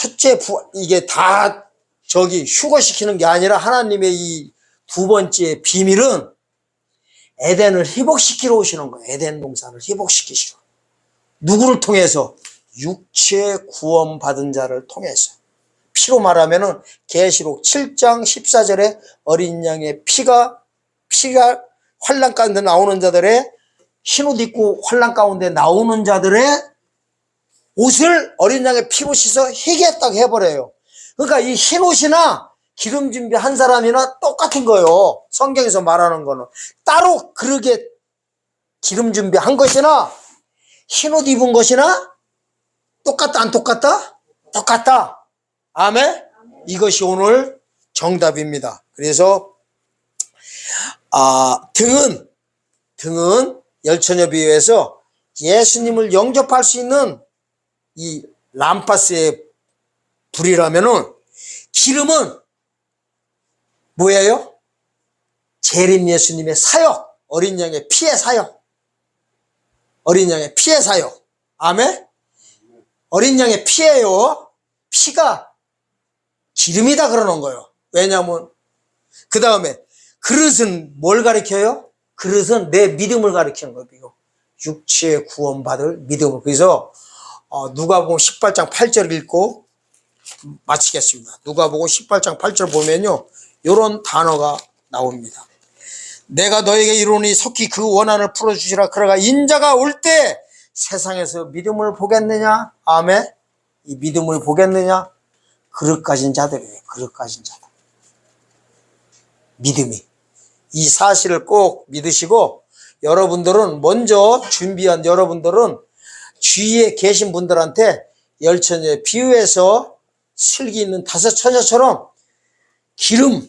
첫째 부, 이게 다 저기 휴거시키는 게 아니라 하나님의 이 두 번째 비밀은 에덴을 회복시키러 오시는 거예요. 에덴 동산을 회복시키시러. 누구를 통해서? 육체 구원 받은 자를 통해서. 피로 말하면은 계시록 7장 14절에 어린 양의 피가 피가 환란 가운데 나오는 자들의 흰옷 입고 환란 가운데 나오는 자들의 옷을 어린 양의 피로 씻어 희게했다고 해버려요. 그러니까 이 흰 옷이나 기름 준비 한 사람이나 똑같은 거예요. 성경에서 말하는 거는. 따로 그러게 기름 준비 한 것이나 흰 옷 입은 것이나 똑같다, 안 똑같다? 똑같다. 아멘? 이것이 오늘 정답입니다. 그래서, 아, 등은, 등은 열처녀 비유에서 예수님을 영접할 수 있는 이 람파스의 불이라면은 기름은 뭐예요? 재림 예수님의 사역, 어린 양의 피의 사역, 어린 양의 피의 사역. 아멘? 어린 양의 피예요. 피가 기름이다 그러는 거예요. 왜냐하면 그 다음에 그릇은 뭘 가리켜요? 그릇은 내 믿음을 가리키는 거예요. 육체의 구원받을 믿음을. 그래서 어, 누가복음 18장 8절 읽고 마치겠습니다. 누가복음 18장 8절 보면요. 요런 단어가 나옵니다. 내가 너에게 이르노니 속히 그 원한을 풀어주시라. 그러가 인자가 올 때 세상에서 믿음을 보겠느냐? 아멘. 이 믿음을 보겠느냐? 그릇 가진 자들이에요. 그릇 가진 자들. 믿음이. 이 사실을 꼭 믿으시고 여러분들은 먼저 준비한 여러분들은 주위에 계신 분들한테 열처녀 비유해서 슬기 있는 다섯 처녀처럼 기름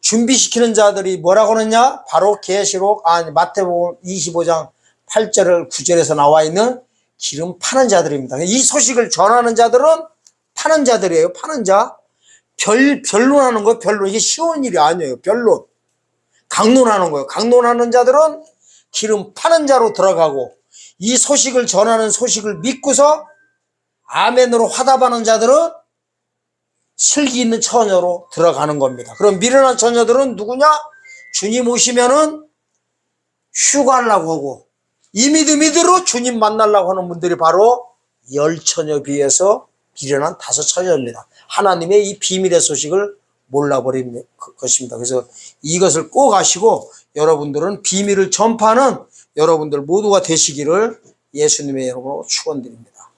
준비시키는 자들이 뭐라고 하느냐? 바로 계시록 아니 마태복음 25장 8절을 9절에서 나와 있는 기름 파는 자들입니다. 이 소식을 전하는 자들은 파는 자들이에요. 파는 자. 별 변론하는 거 별론 이게 쉬운 일이 아니에요. 변론. 강론하는 거예요. 강론하는 자들은 기름 파는 자로 들어가고 이 소식을 전하는 소식을 믿고서 아멘으로 화답하는 자들은 슬기 있는 처녀로 들어가는 겁니다. 그럼 미련한 처녀들은 누구냐? 주님 오시면은 휴가하려고 하고 이 믿음이대로 주님 만나려고 하는 분들이 바로 열 처녀 비해서 미련한 다섯 처녀입니다. 하나님의 이 비밀의 소식을 몰라버린 것입니다. 그래서 이것을 꼭 아시고 여러분들은 비밀을 전파하는 여러분들 모두가 되시기를 예수님의 이름으로 축원드립니다.